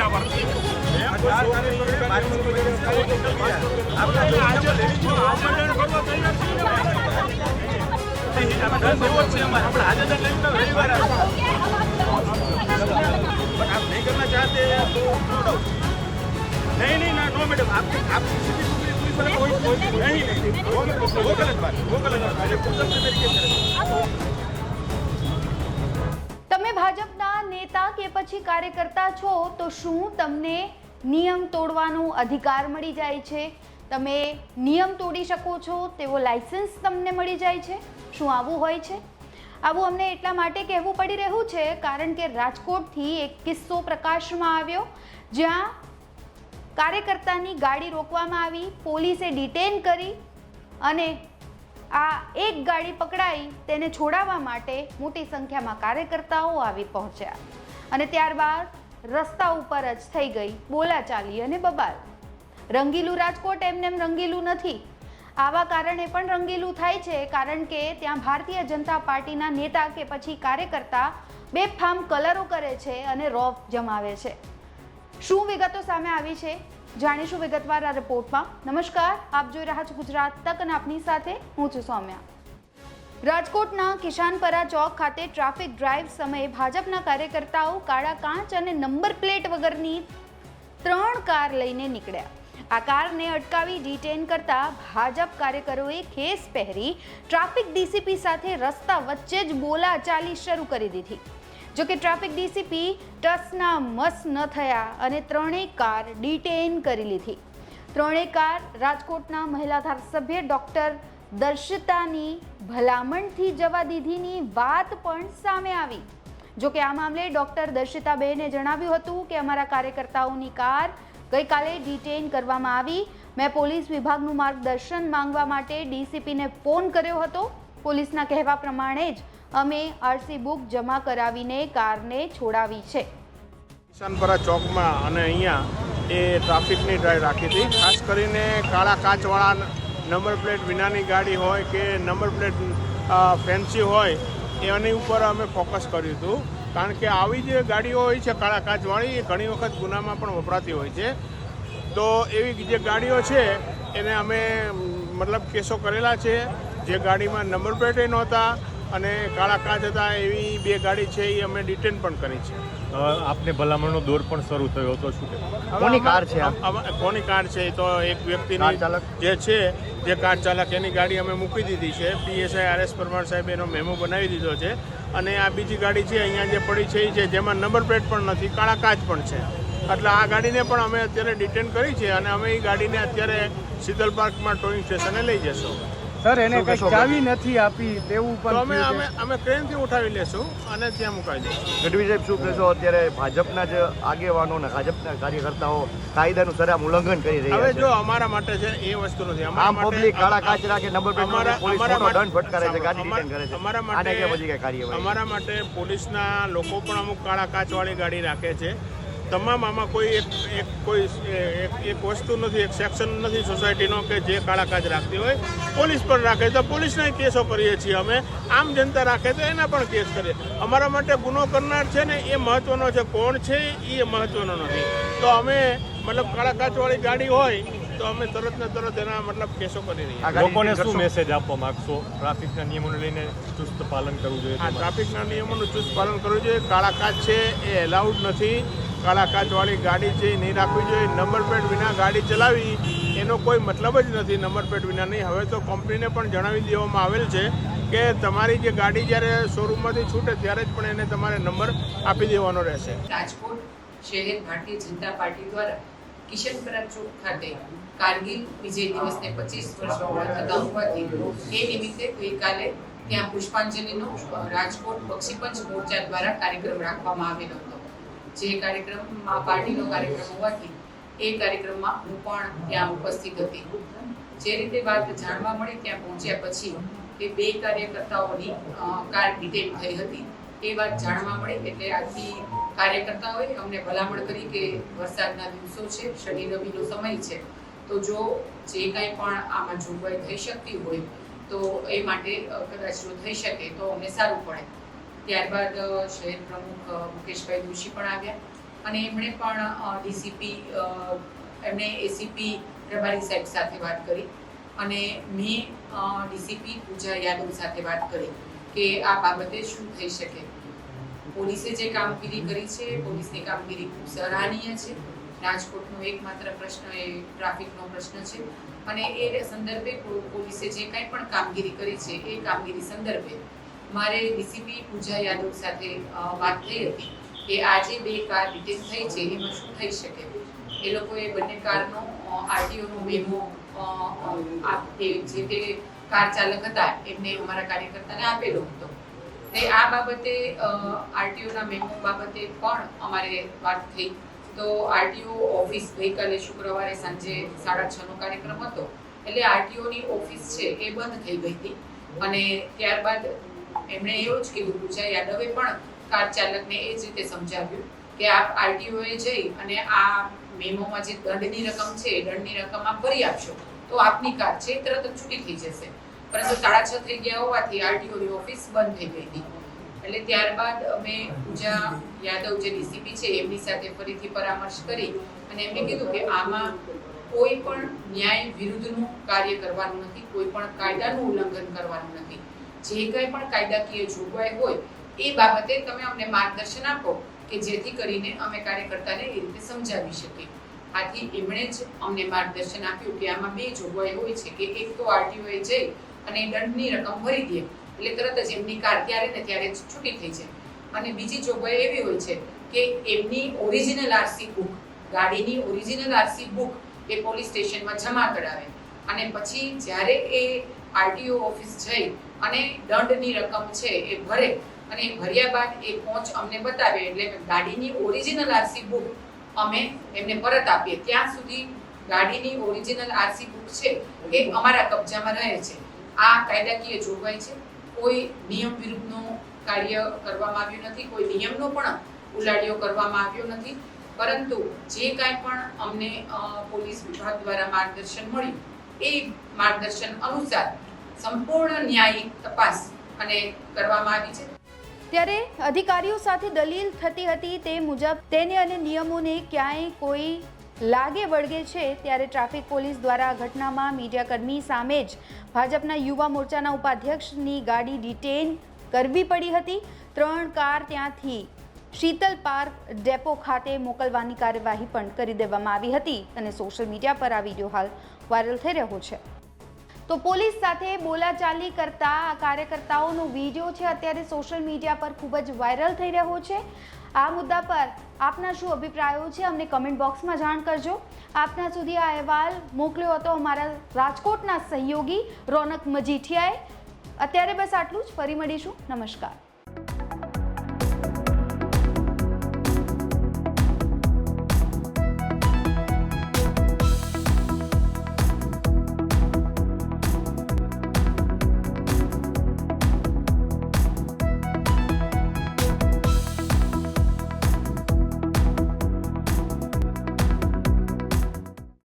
પૈસા પર आप नहीं करना चाहते हैं तो छोड़ो नहीं नहीं ना नो मैडम आप आप किसी भी दूसरी पुलिस वाले कोई कोई नहीं नहीं वो गलत वो गलत बात वो गलत बात है कुदरत से तरीके से તમે ભાજપના નેતા કે પછી કાર્યકર્તા છો, તો શું તમને નિયમ તોડવાનો અધિકાર મળી જાય છે? તમે નિયમ તોડી શકો છો, તેવો લાઇસન્સ તમને મળી જાય છે? શું આવું હોય છે? આવું અમને એટલા માટે કહેવું પડી રહ્યું છે, કારણ કે રાજકોટથી એક કિસ્સો પ્રકાશમાં આવ્યો, જ્યાં કાર્યકર્તાની ગાડી રોકવામાં આવી, પોલીસે ડિટેન કરી અને આ એક ગાડી પકડાઈ તેને છોડાવવા માટે મોટી સંખ્યામાં કાર્યકર્તાઓ આવી પહોંચ્યા. અને ત્યારબાદ રસ્તા ઉપર જ થઈ ગઈ બોલાચાલી અને બબાલ. રંગીલું રાજકોટ એમને રંગીલું નથી. આવા કારણે પણ રંગીલું થાય છે, કારણ કે ત્યાં ભારતીય જનતા પાર્ટીના નેતા કે પછી કાર્યકર્તા બેફામ કલરો કરે છે અને રોફ જમાવે છે. શું વિગતો સામે આવી છે? જાણીશું વિગતવાર આ રિપોર્ટમાં. નમસ્કાર, આપ જોઈ રહ્યા છો ગુજરાત તક અને આપની સાથે હું છું સૌમ્યા. રાજકોટના કિશાનપરા ચોક ખાતે ટ્રાફિક ડ્રાઈવ સમયે ભાજપના કાર્યકર્તાઓ કાળા કાંચ અને નંબર પ્લેટ વગરની ત્રણ કાર લઈને નીકળ્યા. આ કારને અટકાવી ડિટેન કરતા ભાજપ કાર્યકરોએ ખેસ પહેરી ટ્રાફિક ડીસીપી સાથે રસ્તા વચ્ચે જ બોલાચાલી શરૂ કરી દીધી. જો કે ટ્રાફિક ડીસીપી ટસના મસ ન થયા અને ત્રણેય કાર ડિટેઇન કરી લીધી. ત્રણેય કાર રાજકોટના મહિલા ધારાસભ્ય ડોક્ટર દર્શિતાની ભલામણથી જવા દીધીની વાત પણ સામે આવી. જો કે આ મામલે ડોક્ટર દર્શિતાબેને જણાવ્યું હતું કે અમારા કાર્યકર્તાઓની કાર ગઈકાલે ડિટેઇન કરવામાં આવી. મેં પોલીસ વિભાગનું માર્ગદર્શન માંગવા માટે ડીસીપીને ફોન કર્યો હતો. પોલીસના કહેવા પ્રમાણે જ અમે આરસી બુક જમા કરાવીને કારને છોડાવી છે. કિસાનપરા ચોકમાં અને અહીંયા એ ટ્રાફિકની ડ્રાઈવ રાખી હતી. ખાસ કરીને કાળા કાચવાળા નંબર પ્લેટ વિનાની ગાડી હોય કે નંબર પ્લેટ ફેન્સી હોય, એની ઉપર અમે ફોકસ કર્યું હતું. કારણ કે આવી જે ગાડીઓ હોય છે કાળા કાચવાળી, એ ઘણી વખત ગુનામાં પણ વપરાતી હોય છે. તો એવી જે ગાડીઓ છે, એને અમે મતલબ કેસો કરેલા છે. જે ગાડીમાં નંબર પ્લેટે નહોતા અને કાળા કાચ હતા એવી બે ગાડી છે એ અમે ડિટેન પણ કરી છે. આપને ભલામણનો દોર પણ શરૂ થયો હતો શું કે કોની કાર છે આ? કોની કાર છે એ તો એક કાર વ્યક્તિની ચાલક? જે છે જે કાર ચાલક એની ગાડી અમે મૂકી દીધી છે. પીએસઆઈ આર એસ પરમાર સાહેબ એનો મેમો બનાવી દીધો છે. અને આ બીજી ગાડી છે અહીંયા જે પડી છે એ છે જેમાં નંબર પ્લેટ પણ નથી કાળા કાચ પણ છે. એટલે આ ગાડીને પણ અમે અત્યારે ડિટેન કરી છે અને અમે એ ગાડીને અત્યારે શીતલ પાર્કમાં ટોઈંગ સ્ટેશને લઈ જશું સર એને કઈ ચાવી નથી આપી તેવું પણ અમે અમે અમે ટ્રેનથી ઉઠાવી લેશું અને ત્યાં મુકાઈ દઈશું ગઢવી સાહેબ શું કહેશો? અત્યારે ભાજપના જ આગેવાનો અને ભાજપના કાર્યકર્તાઓ કાયદાનું સરામ ઉલ્લંઘન કરી હવે જો અમારા માટે છે એ વસ્તુ નથી. અમારા આમ માટે- પબ્લિક કાળા કાચ રાખે નંબર પ્લેટ અમારા- પોલીસ મોટો દંડ ફટકારે છે ગાડી ડિટેન કરે છે. અમારા માટે આને કેમ હજી કઈ કાર્યવાહી? અમારા માટે પોલીસના લોકો પણ અમુક કાળા કાચવાળી ગાડી રાખે છે. તમામ આમાં કોઈ એક એક કોઈ એક એક વસ્તુ નથી એક સેક્શન નથી સોસાયટીનો કે જે કાળા કાચ રાખતી હોય. પોલીસ પણ રાખે તો પોલીસના કેસો કરીએ છીએ અમે. આમ જનતા રાખે તો એના પણ કેસ કરીએ. અમારા માટે ગુનો કરનાર છે ને એ મહત્વનો છે. કોણ છે એ મહત્વનો નથી. તો અમે મતલબ કાળા કાચવાળી ગાડી હોય તો અમે તરત ને તરત એના મતલબ કેસો કરી રહ્યા લોકોને શું મેસેજ આપવા માંગશો? ટ્રાફિકના નિયમોને લઈને ચુસ્ત પાલન કરવું જોઈએ આ ટ્રાફિકના નિયમોનું ચુસ્ત પાલન કરવું જોઈએ. કાળા કાચ છે એ એલાઉડ નથી. કાળા કાચવાળી ગાડી છે, નહીં રાખવી જોઈએ, નંબર પ્લેટ વિના ગાડી ચલાવી, એનો કોઈ મતલબ જ નથી નંબર પ્લેટ વિના નહીં. હવે તો કંપનીને પણ જણાવી દેવામાં આવેલ છે કે તમારી જે ગાડી જ્યારે શોરૂમમાંથી છૂટે ત્યારે જ પણ એને તમારે નંબર આપી દેવાનો રહેશે. રાજકોટ શહેર ભારતીય જનતા પાર્ટી દ્વારા કિશનપરા ચોક ખાતે કારગિલ વિજય દિવસને પચીસ વર્ષ થતા હોવાથી એ નિમિત્તે ગઈકાલે ત્યાં પુષ્પાંજલિનો રાજકોટ બક્ષીપંચ મોરચા દ્વારા કાર્યક્રમ રાખવામાં આવેલો હતો. જે કાર્યક્રમમાં, પાર્ટીનો કાર્યક્રમ હોવાથી એ કાર્યક્રમમાં હું પણ ત્યાં ઉપસ્થિત હતી. જે રીતે વાત જાણવા મળી ત્યાં પહોંચ્યા પછી કે બે કાર્યકર્તાઓની કાર ડિટેલ થઈ હતી. એ વાત જાણવા મળી એટલે આથી કાર્યકર્તાઓએ અમને ભલામણ કરી કે વરસાદના દિવસો છે, શનિ રવિનો સમય છે. તો જો જે કાંઈ પણ આમાં જોગવાઈ થઈ શકતી હોય, તો એ માટે કદાચ જો થઈ શકે તો અમને સારું પડે. ત્યારબાદ શહેર પ્રમુખ મુકેશભાઈ દોશી પણ આવ્યા. અને એમણે પણ ડીસીપી એમણે એસીપી પ્રભારી સાહેબ સાથે વાત કરી. અને મેં ડીસીપી પૂજા યાદવ સાથે વાત કરી કે આ બાબતે શું થઈ શકે. પોલીસે જે કામગીરી કરી છે, પોલીસની કામગીરી ખૂબ સરાહનીય છે. રાજકોટનો એકમાત્ર પ્રશ્ન એ ટ્રાફિકનો પ્રશ્ન છે. અને એ સંદર્ભે પોલીસે જે કંઈ પણ કામગીરી કરી છે, એ કામગીરી સંદર્ભે મારે ડીસીપી પૂજા યાદવ સાથે વાત થઈ હતી કે આજે બે કાર ડિટેન થઈ છે, એમાં શું થઈ શકે? એ લોકોએ બંને કારનો આરટીઓનો મેમો જે તે કાર ચાલક હતા, એમને અમારા કાર્યકર્તાને આપેલો હતો. તે આ બાબતે આરટીઓના મેમો બાબતે પણ અમારે વાત થઈ. તો આરટીઓ ઓફિસ ગઈકાલે શુક્રવારે સાંજે સાડા છ નો કાર્યક્રમ હતો. એટલે આરટીઓની ઓફિસ છે એ બંધ થઈ ગઈ હતી. અને ત્યારબાદ એમણે એવું જ કીધું પૂજા યાદવે પણ કાર ચાલકને એ જ રીતે સમજાવ્યું કે આપ આરટીઓએ જઈ અને આ મેમોમાં જે દંડની રકમ છે, એ દંડની રકમ આપ ભરી આપશો. તો આપની કાર છે તરત જ છૂટી થઈ જશે. પરંતુ સાડા છ થઈ ગયા હોવાથી આરટીઓની ઓફિસ બંધ થઈ ગઈ હતી. એટલે ત્યારબાદ અમે પૂજા યાદવ જે ડીસીપી છે, એમની સાથે ફરીથી પરામર્શ કરી અને એમને કીધું કે આમાં કોઈ પણ ન્યાય વિરુદ્ધનું કાર્ય કરવાનું નથી, કોઈ પણ કાયદાનું ઉલ્લંઘન કરવાનું નથી. જે કંઈ પણ કાયદાકીય જોગવાઈ હોય, એ બાબતે તમે અમને માર્ગદર્શન આપો કે જેથી કરીને અમે કાર્યકર્તાને એ રીતે સમજાવી શકીએ. આથી એમણે જ અમને માર્ગદર્શન આપ્યું કે આમાં બે જોગવાઈ હોય છે કે એક તો આરટીઓએ જઈ અને દંડની રકમ ભરી દે, એટલે તરત જ એમની કાર ત્યારે ને ત્યારે જ છૂટી થઈ જાય. અને બીજી જોગવાઈ એવી હોય છે કે એમની ઓરિજિનલ આરસી બુક, ગાડીની ઓરિજિનલ આરસી બુક એ પોલીસ સ્ટેશનમાં જમા કરાવે. અને પછી જ્યારે એ આરટીઓ ઓફિસ જઈ અને દંડની રકમ છે એ ભરે અને ભર્યા બાદ એ પહોંચ અમને બતાવે એટલે ગાડીની ઓરિજિનલ આરસી બુક અમે એમને પરત આપીએ. ત્યાં સુધી ગાડીની ઓરિજિનલ આરસી બુક છે એ અમારા કબજામાં રહે છે. આ કાયદાકીય જોગવાઈ છે. કોઈ નિયમ વિરુદ્ધનું કાર્ય કરવામાં આવ્યું નથી, કોઈ નિયમનો પણ ઉલાડિયો કરવામાં આવ્યો નથી. પરંતુ જે કાંઈ પણ અમને પોલીસ વિભાગ દ્વારા માર્ગદર્શન મળ્યું, એ માર્ગદર્શન અનુસાર સંપૂર્ણ ન્યાયિક તપાસ અને કરવામાં આવી છે. ત્યારે અધિકારીઓ સાથે દલીલ થતી હતી તે મુજબ તેને અને નિયમોને ક્યાંય કોઈ લાગે વળગે છે ત્યારે ટ્રાફિક પોલીસ દ્વારા ઘટનામાં મીડિયાકર્મી સામે જ ભાજપના યુવા મોરચાના ઉપાધ્યક્ષની ગાડી ડિટેન કરવી પડી હતી. ત્રણ કાર ત્યાંથી શીતલ પાર્ક ડેપો ખાતે મોકલવાની કાર્યવાહી પણ કરી દેવામાં આવી હતી અને સોશિયલ મીડિયા પર આ વીડિયો હાલ વાયરલ થઈ રહ્યો છે. તો પોલીસ સાથે બોલાચાલી કરતા આ કાર્યકર્તાઓનો વીડિયો છે. અત્યારે સોશિયલ મીડિયા પર ખૂબ જ વાયરલ થઈ રહ્યો છે. આ મુદ્દા પર આપના શું અભિપ્રાયો છે? અમને કમેન્ટ બોક્સમાં જાણ કરજો. આપના સુધી આ અહેવાલ મોકલ્યો હતો અમારા રાજકોટના સહયોગી રોનક મજીઠિયાએ. અત્યારે બસ આટલું જ. ફરી મળીશું. નમસ્કાર.